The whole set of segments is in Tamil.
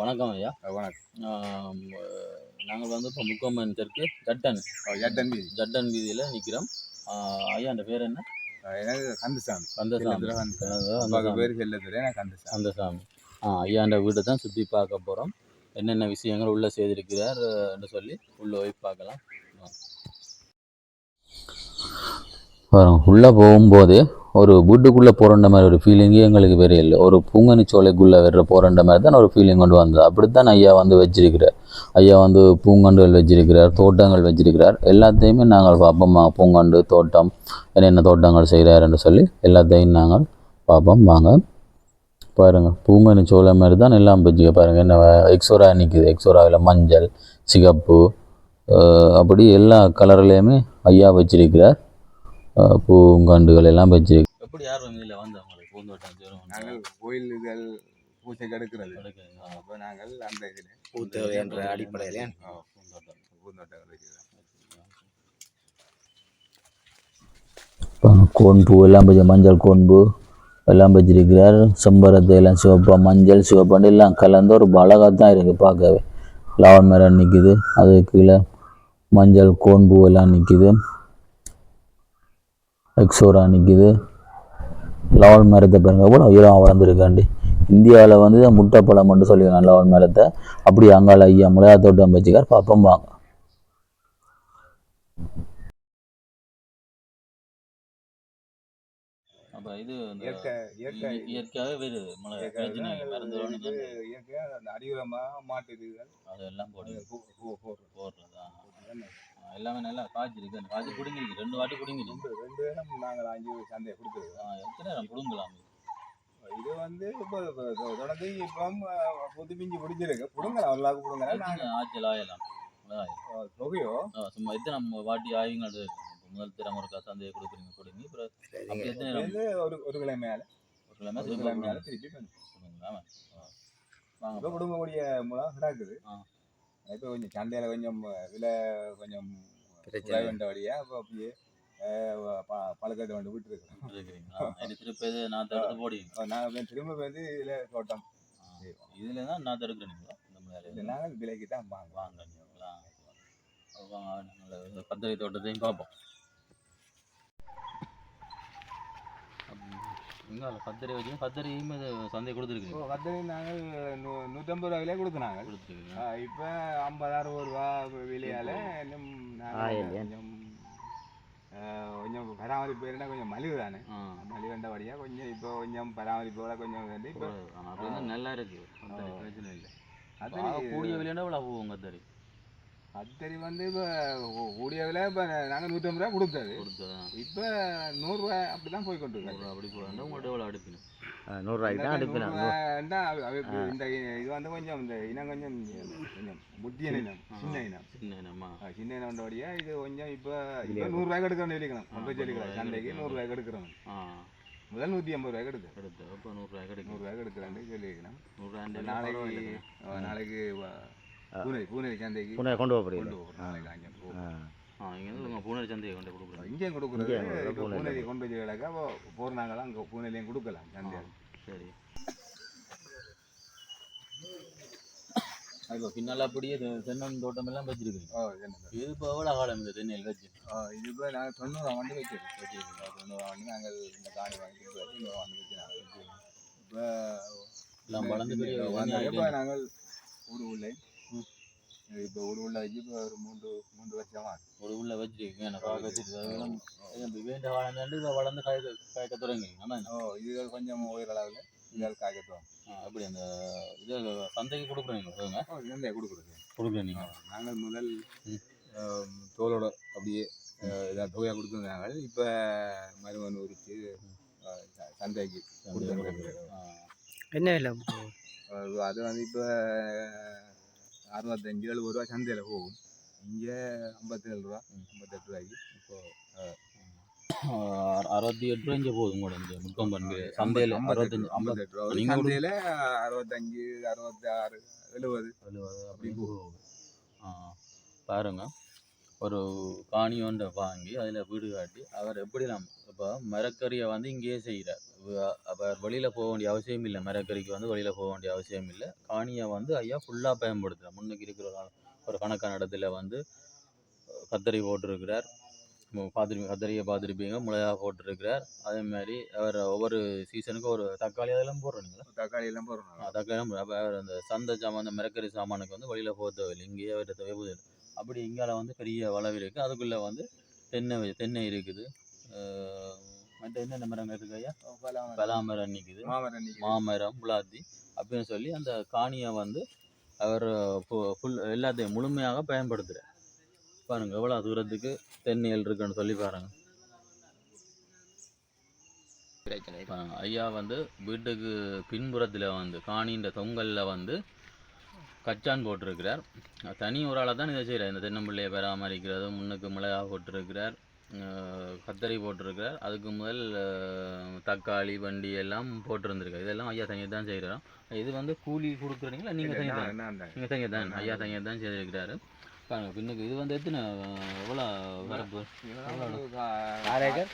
வணக்கம் ஐயா. வணக்கம். நாங்கள் வந்து இப்போ முக்கம்மன் தெற்கு ஜட்டன் ஜட்டன் வீதி. ஜட்டன் வீதியில் நிற்கிறோம் ஐயா அந்த பேர் என்ன? எனக்கு கந்தசாமி. கந்தசாமி. பேர் செல்லத்துறை எனக்கு கந்தசாமி. கந்தசாமி. ஆ ஐயாண்ட வீட்டை தான் சுற்றி பார்க்க போகிறோம் என்னென்ன விஷயங்கள் உள்ளே செய்திருக்கிறார் என்று சொல்லி உள்ளே போய் பார்க்கலாம். உள்ளே போகும்போது ஒரு வீட்டுக்குள்ளே போகிற மாதிரி ஒரு ஃபீலிங்கே எங்களுக்கு வேறு இல்லை. ஒரு பூங்கனிச்சோலைக்குள்ளே வர்ற போகிற மாதிரி தான் ஒரு ஃபீலிங் கொண்டு வந்தது. அப்படித்தான் ஐயா வந்து வச்சிருக்கிறார். ஐயா வந்து பூங்கண்டுகள் வச்சிருக்கிறார் தோட்டங்கள் வச்சிருக்கிறார். எல்லாத்தையுமே நாங்கள் பார்ப்போம் பூங்கண்டு தோட்டம் என்னென்ன தோட்டங்கள் செய்கிறாருன்னு சொல்லி எல்லாத்தையும் நாங்கள் பார்ப்போம் வாங்க பாருங்கள் பூங்கனி சோலை மாதிரி தான் எல்லாம் வச்சுக்க பாருங்கள் என்ன எக்ஸோரா நிற்குது எக்ஸோராவில் மஞ்சள் சிகப்பு அப்படி எல்லா கலர்லேயுமே ஐயா வச்சிருக்கிறார். பூங்கண்டுகள் எல்லாம் வச்சிருக்கு எப்படி யார் வங்கியில் வந்து அவங்களுக்கு பூந்தோட்டம் நாங்கள் கோயில்கள் பூஜை கெடுக்கிறது. அப்போ நாங்கள் அந்த இதில் பூத்தேவை என்ற அடிப்படையிலே பூந்தோட்டம் வைக்கிறோம் கோன்பூ எல்லாம் வச்சு மஞ்சள் கோன்பூ எல்லாம் வச்சிருக்கிறார். செம்பருத்தி எல்லாம் சிவப்பா மஞ்சள் சிவப்பாண்டு எல்லாம் கலந்து ஒரு அழகாக தான் இருக்குது பார்க்கவே. லவன் மரம் நிற்கிது அது கீழே மஞ்சள் கோன்பூ எல்லாம் நிற்கிது எக்ஸோரா நிற்கிது லவன் மரத்தை பாருங்க எவ்வளோ உயரம் வளர்ந்துருக்காண்டி. இந்தியாவில் வந்து முட்டைப்பழம் மட்டும் சொல்லியிருக்காங்க லவன் மரத்தை அப்படி அங்கால ஐயா மிளகா தோட்டம் வச்சுக்கார் பார்ப்போம் வாங்க இது இயற்கையாகவே வருது இயற்கையாக அந்த அடியுரமாக மாட்டு அதெல்லாம் போடுறது. போடுறதா. எல்லாமே நல்லா காய்ச்சிருக்கு அந்த காய்ச்சி பிடுங்கிருக்கு. ரெண்டு வாட்டி பிடுங்கிருக்கு. ரெண்டு இடம் நாங்கள் அஞ்சு சந்தையை கொடுத்துருக்கோம் எத்தனை நேரம் பிடுங்கலாம்? இது வந்து இப்போ தொடர்ந்து இப்போ புது பிஞ்சு பிடிச்சிருக்கு. பிடுங்கலாம். வரலாக்கு பிடுங்கலாம். நாங்கள் ஆச்சல் ஆயலாம். தொகையோ? சும்மா எத்தனை நம்ம வாட்டி இப்ப முதல் திறம் ஒரு சந்தையை கொடுக்குறீங்க கொடுங்க. அப்புறம் எத்தனை வந்து ஒரு ஒரு கிளை மேலே. ஒரு கிழமை ஒரு திரும்ப கிளை மேலே. திருப்பி கொடுங்களா? வாங்க இப்போ குடும்பக்கூடிய முளம் கிடக்குது. ஆ. இப்போ கொஞ்சம் சந்தையில் கொஞ்சம் விலை கொஞ்சம் பிரச்சனை. வேண்டபடியாக இப்போ அப்படியே பழக்கத்தை வந்து விட்டுருக்கோம் திருப்பி நான் தடுத்து போடுவீங்க நாங்கள் திரும்ப வந்து இதில் தோட்டம் இதுல தான் நான் தடுக்கிறீங்களா நாங்கள் விலைக்கு தான் வாங்க வாங்க கத்திரி தோட்டத்தையும் பார்ப்போம் இங்கே கத்திரி வச்சு கத்திரியும் சந்தை கொடுத்துருக்கீங்க இப்போ கத்தரி நாங்கள் நூ நூற்றம்பது ரூபா விலையை கொடுக்குறாங்க கொடுத்துருக்கீங்க இப்போ ஐம்பது அறுபது ரூபா விலையால் இன்னும். கொஞ்சம் கொஞ்சம் பராமரிப்பு இருந்தால் கொஞ்சம் மலிவு தானே? மலிவண்டபடியாக கொஞ்சம் இப்போ கொஞ்சம் பராமரிப்போட கொஞ்சம் வந்து இப்போ நல்லா இருக்கு. கத்திரி பிரச்சனை இல்லை. ஆக கூடிய விலைன்னா இவ்வளோ போவோம் கத்திரி. கத்தரி வந்து இப்போ கூடிய விலை இப்போ நாங்கள் நூற்றம்பது ரூபா கொடுத்தது. இப்போ நூறுரூவா அப்படி தான் போய் கொண்டு ஒரு அப்படி போகிறோம் உங்கள்கிட்ட எவ்வளோ நூறுரூவாய்க்கு தான் இந்த இது வந்து கொஞ்சம் இந்த இனம் கொஞ்சம் கொஞ்சம் புத்தியன் இனம் சின்ன இனம். சின்ன ஆ, சின்ன இனம்ன்றபடியா இது கொஞ்சம் இப்போ இப்போ நூறுரூவாய்க்கு எடுக்கணும் சொல்லிக்கணும் ஒன்றை சொல்லிக்கலாம் சந்தைக்கு நூறுரூவாய்க்கு எடுக்கிறோம் முதல் நூற்றி ஐம்பது ரூபாய்க்கு எடுக்கு எடுத்து அப்போ நூறுரூவாய் கிடைக்கும் நூறுரூவாய்க்கு எடுக்கிறேன் சொல்லியிருக்கணும் நூறுரூவாய் நாளைக்கு நாளைக்கு பூனை பூனை சந்தைக்கு புனே கொண்டு போக கொண்டு போகிறீங்க பூனரி சந்தையை கொண்டு கொடுக்குறோம். இங்கேயும் கொடுக்குறது. பூனை பூனை கொண்டு போய் கிடக்கா போகிறாங்களா அங்கே பூனையிலையும் கொடுக்கலாம் சந்தையில். சரி. இப்போ பின்னால் அப்படியே தென்னம் தோட்டம் எல்லாம் வச்சிருக்கீங்க. இது இப்போ எவ்வளோ காலம் இந்த தென்னையில் வச்சு? இது இப்போ நாங்கள் தொண்ணூறாம் ஆண்டு வச்சிருக்கோம் வச்சிருக்கோம் தொண்ணூறாம் ஆண்டு நாங்கள் இந்த காணி வாங்கி தொண்ணூறாம் ஆண்டு வச்சு நாங்கள் வச்சிருக்கோம் இப்போ எல்லாம் வளர்ந்து இப்போ. நாங்கள் ஊடு உள்ள இப்போ உள்ள வச்சு இப்போ ஒரு மூன்று மூன்று வருஷமா. ஒரு உள்ள வச்சிருக்கீங்க எனக்கு வேண்ட தாண்டி இப்போ வளர்ந்து காய்க்க காய்க்க தொடங்கிங்க ஆனால் ஓ இதுகள் கொஞ்சம் உயரளவில் இதுகள் காய்க்கட்டும் அப்படி அந்த இது சந்தைக்கு கொடுக்குறீங்க சொல்லுங்க ஓ சந்தையை கொடுக்குறது. கொடுக்குறேன் நீங்கள் நாங்கள் முதல் தோலோட அப்படியே இதாக தொகையாக கொடுத்துருந்தாங்க. இப்போ மருமன் உரித்து சந்தைக்கு என்ன இல்லை அது வந்து இப்போ அறுபத்தஞ்சு எழுபது ரூபா சந்தையில் போகும் இங்கே ஐம்பத்தேழு ரூபா ஐம்பத்தெட்டு ரூபாய்க்கு இப்போ அறுபத்தி எட்டு ரூபா இங்கே போகுது உங்களோட இந்த முக்கம் பண்ணு சந்தையில் அறுபத்தஞ்சு ஐம்பது ஐம்பத்தெட்டு ரூபா கொடு- சந்தையில் அறுபத்தஞ்சு அறுபத்தி ஆறு எழுபது எழுபது அப்படி போகுது ஆ பாருங்க ஒரு காணி ஒன்றை வாங்கி அதில் வீடு காட்டி அவர் எப்படிலாம் இப்போ மரக்கறியை வந்து இங்கேயே செய்கிறார். அவர் வெளியில் போக வேண்டிய அவசியம் இல்லை. மரக்கறிக்கு வந்து வெளியில் போக வேண்டிய அவசியம் இல்லை. காணியை வந்து ஐயா ஃபுல்லாக பயன்படுத்துகிறார். முன்னுக்கு இருக்கிற ஒரு கணக்கான இடத்துல வந்து கத்தரி போட்டிருக்கிறார். பார்த்துருப்பீங்க கத்தரியை பார்த்துருப்பீங்க. மிளகா போட்டிருக்கிறார். அதே மாதிரி அவர் ஒவ்வொரு சீசனுக்கும் ஒரு தக்காளி அதெல்லாம் போடுறீங்களா தக்காளி எல்லாம் போடுறோம். தக்காளி அவர் அந்த சந்தை சாமான் அந்த மிரக்கறி சாமானுக்கு வந்து வெளியில் போக தேவையில்லை. இங்கேயே அவர்கிட்ட தேவைப்படுது. அப்படி இங்கால வந்து பெரிய வளவு இருக்குது அதுக்குள்ளே வந்து தென்னை தென்னை இருக்குது. மற்ற என்னென்ன மரங்கள் இருக்கு ஐயா? பலாமரம். நிற்குது மாமரம். மாமரம் புலாத்தி அப்படின்னு சொல்லி அந்த காணியை வந்து அவர் ஃபுல் எல்லாத்தையும் முழுமையாக பயன்படுத்துகிறார் பாருங்க எவ்வளோ தூரத்துக்கு தென்னைகள் இருக்குன்னு சொல்லி பாருங்க. பிரச்சனை இல்லை. பாருங்க ஐயா வந்து வீட்டுக்கு பின்புறத்தில் வந்து காணின்ற தொங்கலில் வந்து கச்சான் போட்டிருக்கிறார். தனி ஒரு ஆளாக தான் இதை செய்கிறார் இந்த தென்னம்பிள்ளையை பராமரிக்கிறது முன்னுக்கு மிளகா போட்டிருக்கிறார். கத்தரி போட்டிருக்கிறார். அதுக்கு முதல் தக்காளி வண்டி எல்லாம் போட்டிருந்திருக்காரு. இதெல்லாம் ஐயா தனியாக தான் செய்கிறோம் இது வந்து கூலி கொடுக்குறீங்களா? நீங்கள் தனியாக தான். நீங்கள் தனியாக தான்? ஐயா தனியாக தான் செய்திருக்கிறாரு. பாருங்க பின்னுக்கு இது வந்து எத்தனை எவ்வளோ வரப்பு? கால் ஏக்கர்?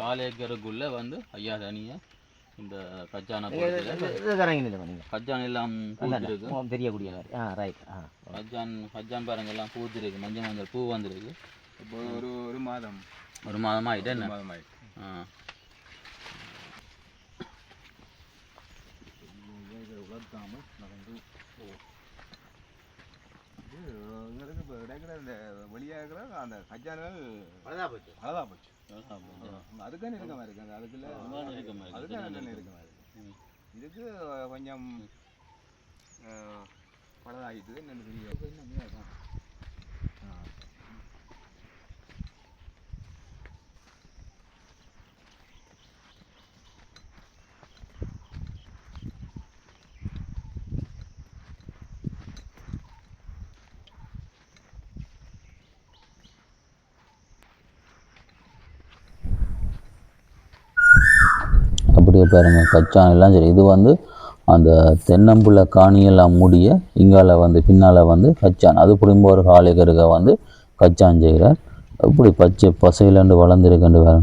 கால் ஏக்கருக்குள்ளே வந்து ஐயா தனியாக இந்த நீங்க? கச்சான் எல்லாம் பூத்திருக்கு பெரிய ஆ ரைட் ஆ கச்சான் கச்சான் பாருங்க எல்லாம் பூத்திருக்கு மஞ்சள் மஞ்சள் பூ வந்திருக்கு. இப்போ ஒரு ஒரு மாதம். ஒரு மாதமாக ஆகிட்டு என்ன? மாதம் ஆயிடுச்சு. ஆ. இது உங்களுக்கு இப்போ கிடைக்கிற இந்த வெளியாக இருக்கிற அந்த கஜான்கள் அவ்வளோதான் போச்சு. அழகா போச்சு. அதுக்கான இருக்க மாதிரி இருக்கு அந்த அதுக்குள்ள. அதுக்கான அதுதான் இருக்க இருக்க மாதிரி இருக்கு ம். இதுக்கு கொஞ்சம் பழதாகிட்டு என்னென்னு தெரிய அப்படியே பாருங்க கச்சான் எல்லாம் சரி. இது வந்து அந்த தென்னம்புள்ள காணியெல்லாம் முடிய இங்கால வந்து பின்னால் வந்து கச்சான். அது புரியும்போ ஒரு காலைக்கருக வந்து கச்சான் செய்கிறார். எப்படி பச்சை பசையிலண்டு வளர்ந்துருக்கண்டு வேறு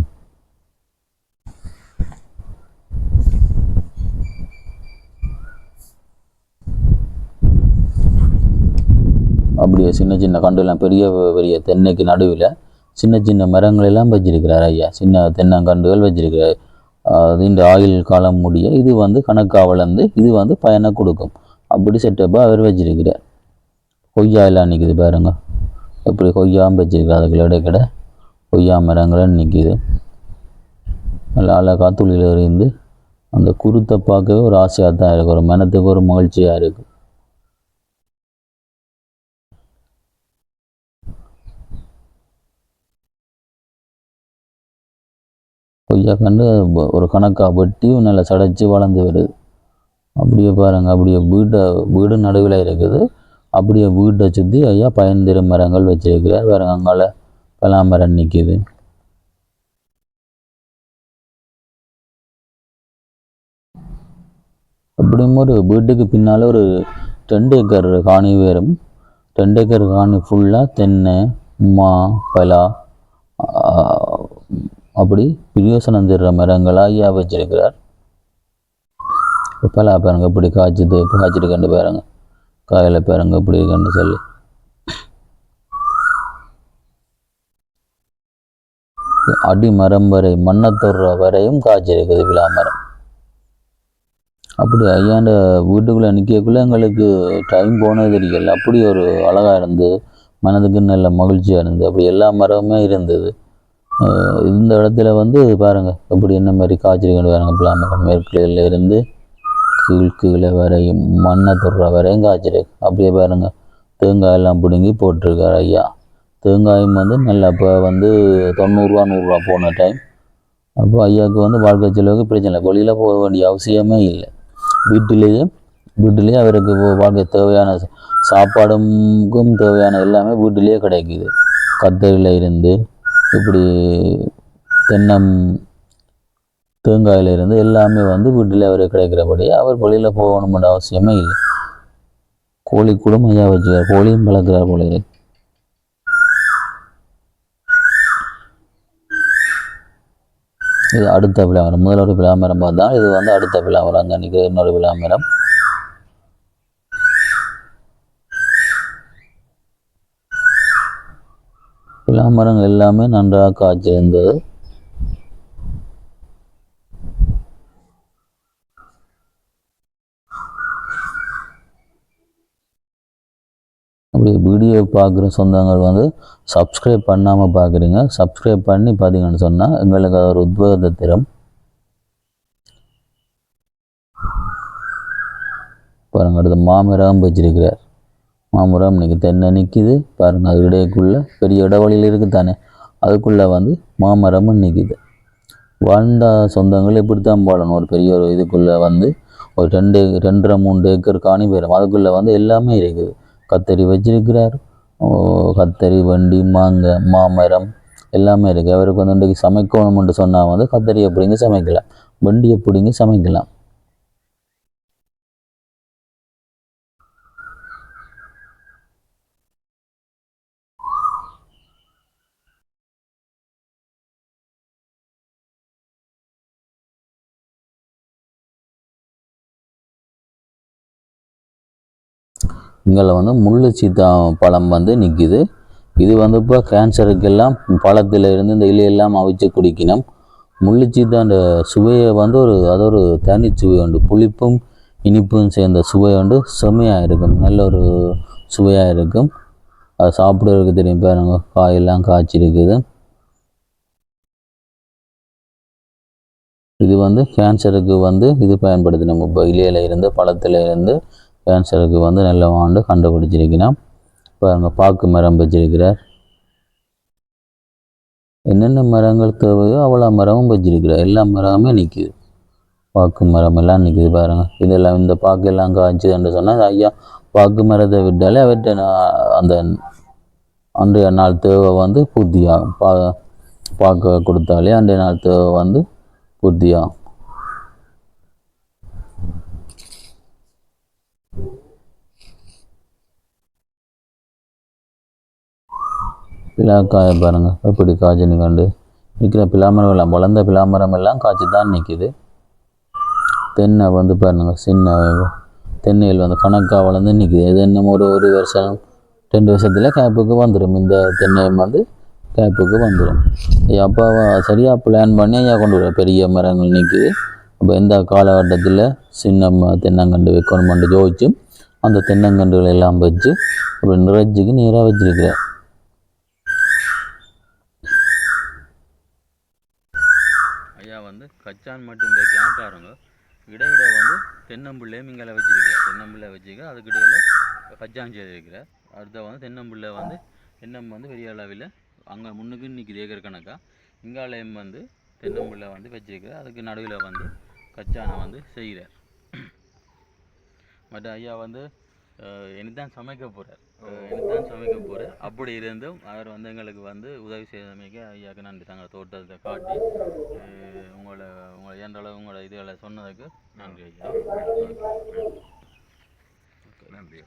அப்படியே சின்ன சின்ன கண்டுலாம் பெரிய பெரிய தென்னைக்கு நடுவில் சின்ன சின்ன மரங்கள் எல்லாம் வச்சிருக்கிறார் ஐயா. சின்ன தென்னங்கண்டுகள் வச்சிருக்கிறார். இந்த ஆயுள் காலம் முடிய இது வந்து கணக்காக வளர்ந்து இது வந்து பயனை கொடுக்கும். அப்படி செட்டப்பாக அவர் வச்சிருக்கிறார். கொய்யா எல்லாம் நிற்கிது பாருங்க. எப்படி கொய்யாவும் வச்சிருக்கிறார் அதுக்குள்ள இடைக்கிட. கொய்யா மரங்களும் நிற்கிது நல்லா அழகாக துளியில் இருந்து அந்த குருத்தை பார்க்கவே ஒரு ஆசையாக தான் இருக்குது ஒரு மனத்துக்கு ஒரு மகிழ்ச்சியாக இருக்குது கொய்யா கண்டு ஒரு கணக்காக வெட்டி நல்லா சடைச்சி வளர்ந்து வருது அப்படியே பாருங்கள் அப்படியே வீட்டை வீடு நடுவில் இருக்குது. அப்படியே வீட்டை சுற்றி ஐயா பயன்திரு மரங்கள் வச்சிருக்கிறார். வேறு அங்கால பலாமரம் நிற்கிது அப்படியும் ஒரு வீட்டுக்கு பின்னால் ஒரு ரெண்டு ஏக்கர் காணி வேறும் ரெண்டு ஏக்கர் காணி ஃபுல்லாக தென்னை மா பலா அப்படி பிரியோசனம் தர்ற மரங்களா ஐயா வச்சிருக்கிறார். பலா பாருங்க இப்படி காய்ச்சிட்டு காய்ச்சிட்டு காய்ச்சிருக்கண்டு பாருங்க. காயில் பாருங்க இப்படி இருக்குன்னு சொல்லி. அடி மரம் வரை மண்ணை தொடுற வரையும் காய்ச்சிருக்குது விழா மரம். அப்படி ஐயாண்ட வீட்டுக்குள்ளே நிற்கக்குள்ளே எங்களுக்கு டைம் போனது தெரியல. அப்படி ஒரு அழகாக இருந்து மனதுக்கு நல்ல மகிழ்ச்சியாக இருந்து அப்படி எல்லா மரமுமே இருந்தது. இந்த இடத்துல வந்து பாருங்கள் அப்படி என்ன மாதிரி காய்ச்சிருக்கணும் பாருங்க பிளாமரம் மேற்கில் இருந்து கீழ் கீழே வரையும் மண்ணை தொடுற வரையும் காய்ச்சிருக்கு அப்படியே பாருங்கள் தேங்காய் எல்லாம் பிடுங்கி போட்டிருக்காரு ஐயா. தேங்காயும் வந்து நல்லா இப்போ வந்து தொண்ணூறுரூவா நூறுரூவா போன டைம் அப்போ ஐயாவுக்கு வந்து வாழ்க்கை செலவுக்கு பிரச்சனை இல்லை. வெளியில் போக வேண்டிய அவசியமே இல்லை. வீட்டிலேயே வீட்டிலேயே அவருக்கு வாழ்க்கை தேவையான சாப்பாடுக்கும் தேவையான எல்லாமே வீட்டிலேயே கிடைக்குது. கத்தரியில் இருந்து இப்படி தென்னம் தேங்காயிலிருந்து எல்லாமே வந்து வீட்டில் அவர் கிடைக்கிறபடி அவர் வெளியில் போகணுமென்ற அவசியமே இல்லை. கோழி கூட மையா வச்சுக்கார் கோழியும் வளர்க்குறார் போல இது அடுத்த விழாமரம் முதல் ஒரு விழாமரம் பார்த்தா இது வந்து அடுத்த விழாமரம் அங்கே நிற்கிற இன்னொரு விழாமரம் விளாமரம் எல்லாமே நன்றாக காய்ச்சிருந்தது. அப்படி வீடியோ பார்க்குற சொந்தங்கள் வந்து சப்ஸ்கிரைப் பண்ணாமல் பார்க்குறீங்க. சப்ஸ்கிரைப் பண்ணி பார்த்தீங்கன்னு சொன்னால் எங்களுக்கு அது ஒரு உத்வேகத்தை தரும் பாருங்க அடுத்து மாமரம் வச்சிருக்கிறார் மாமரம் இன்றைக்கி தென்னை நிற்கிது பாருங்க அது இடையக்குள்ளே பெரிய இடைவெளியில் இருக்குது தானே. அதுக்குள்ளே வந்து மாமரமும் நிற்கிது வாழ்ந்த சொந்தங்கள் இப்படி தான் வாழணும். ஒரு பெரிய ஒரு இதுக்குள்ளே வந்து ஒரு ரெண்டு ரெண்டரை மூணு ஏக்கர் காணி போயிடும். அதுக்குள்ளே வந்து எல்லாமே இருக்குது. கத்தரி வச்சிருக்கிறார். கத்தரி வண்டி மாங்காய் மாமரம் எல்லாமே இருக்குது அவருக்கு வந்து இன்றைக்கு சமைக்கணும்னு சொன்னால் வந்து கத்தரியை பிடிங்கி சமைக்கலாம். வண்டியை பிடிங்கி சமைக்கலாம். இங்கே வந்து முள்ளு சீத்தா பழம் வந்து நிற்கிது இது வந்து இப்போ கேன்சருக்கெல்லாம் பழத்தில் இருந்து இந்த இலையெல்லாம் அவிச்சு குடிக்கணும். முள்ளு சீத்தாண்ட சுவையை வந்து ஒரு அது ஒரு தனி சுவை உண்டு. புளிப்பும் இனிப்பும் சேர்ந்த சுவை உண்டு. செம்மையாக இருக்கும். நல்ல ஒரு சுவையாக இருக்கும். அது சாப்பிடுறதுக்கு தெரியும் பாருங்க. காயெல்லாம் காய்ச்சி இருக்குது இது வந்து கேன்சருக்கு வந்து இது பயன்படுது நம்ம இப்போ இலையில இருந்து பழத்தில் இருந்து கேன்சருக்கு வந்து நல்ல ஆண்டு கண்டுபிடிச்சிருக்கிறோம் பாருங்க பாக்கு மரம் வச்சிருக்கிறார். என்னென்ன மரங்கள் தேவையோ அவ்வளோ மரமும் வச்சிருக்கிறார். எல்லா மரமுமே நிற்கிது பாக்கு மரம் எல்லாம் நிற்கிது பாருங்கள் இதெல்லாம் இந்த பாக்கு எல்லாம் காய்ச்சதுன்னு சொன்னால் ஐயா பாக்கு மரத்தை விட்டாலே அவற்றை நான் அந்த அன்றைய நாள் தேவை வந்து பூர்த்தியாகும். பா பாக்க கொடுத்தாலே அன்றைய நாள் தேவை வந்து பூர்த்தியாகும். பிலாக்காய பாருங்க. எப்படி காய்ச்சி நிற்காண்டு நிற்கிற பிலாமரம் எல்லாம் வளர்ந்த பிலாமரம் எல்லாம் காய்ச்சி தான் நிற்கிது தென்னை வந்து பாருங்கள் சின்ன தென்னையில் வந்து கணக்காக வளர்ந்து நிற்கிது இது இன்னும் ஒரு ஒரு வருஷம் ரெண்டு வருஷத்தில் கேப்புக்கு வந்துடும் இந்த தென்னையும் வந்து கேப்புக்கு வந்துடும் அப்போ சரியாக பிளான் பண்ணி ஐயா கொண்டு வர. பெரிய மரங்கள் நிற்கிது அப்போ இந்த காலகட்டத்தில் சின்ன ம- தென்னங்கண்டு வைக்கணுமென்று ஜோதிச்சும் அந்த தென்னங்கண்டுகள் எல்லாம் வச்சு அப்படி நிறைச்சிக்கு நீராக வச்சிருக்கிறேன் ஐயா வந்து கச்சான் மட்டும் இந்த கேங்காரங்க இடையிட வந்து தென்னம்பிள்ளையும் இங்கே வச்சிருக்கிறேன் தென்னம்பிள்ளை வச்சுக்க அதுக்கு இடையில கச்சான் செய்திருக்கிறேன் அடுத்த வந்து தென்னம்பிள்ளை வந்து தென்னம் வந்து பெரிய அளவில் அங்கே முன்னுக்கு நிற்கிது ஏக்கர் கணக்காக இங்காலயம் வந்து தென்னம்பிள்ளை வந்து வச்சிருக்கிறேன் அதுக்கு நடுவில் வந்து கச்சானை வந்து செய்கிறார். மற்ற ஐயா வந்து தான் சமைக்க போகிறார் தான் சமைக்க போகிறார் அப்படி இருந்தும் அவர் வந்து எங்களுக்கு வந்து உதவி செய்தமைக்கு ஐயாவுக்கு நன்றி. தங்கள் தோட்டத்தை காட்டி உங்களை உங்களை ஏன்ற அளவு உங்களோட இதுகளை சொன்னதுக்கு நன்றி ஐயா. நன்றி.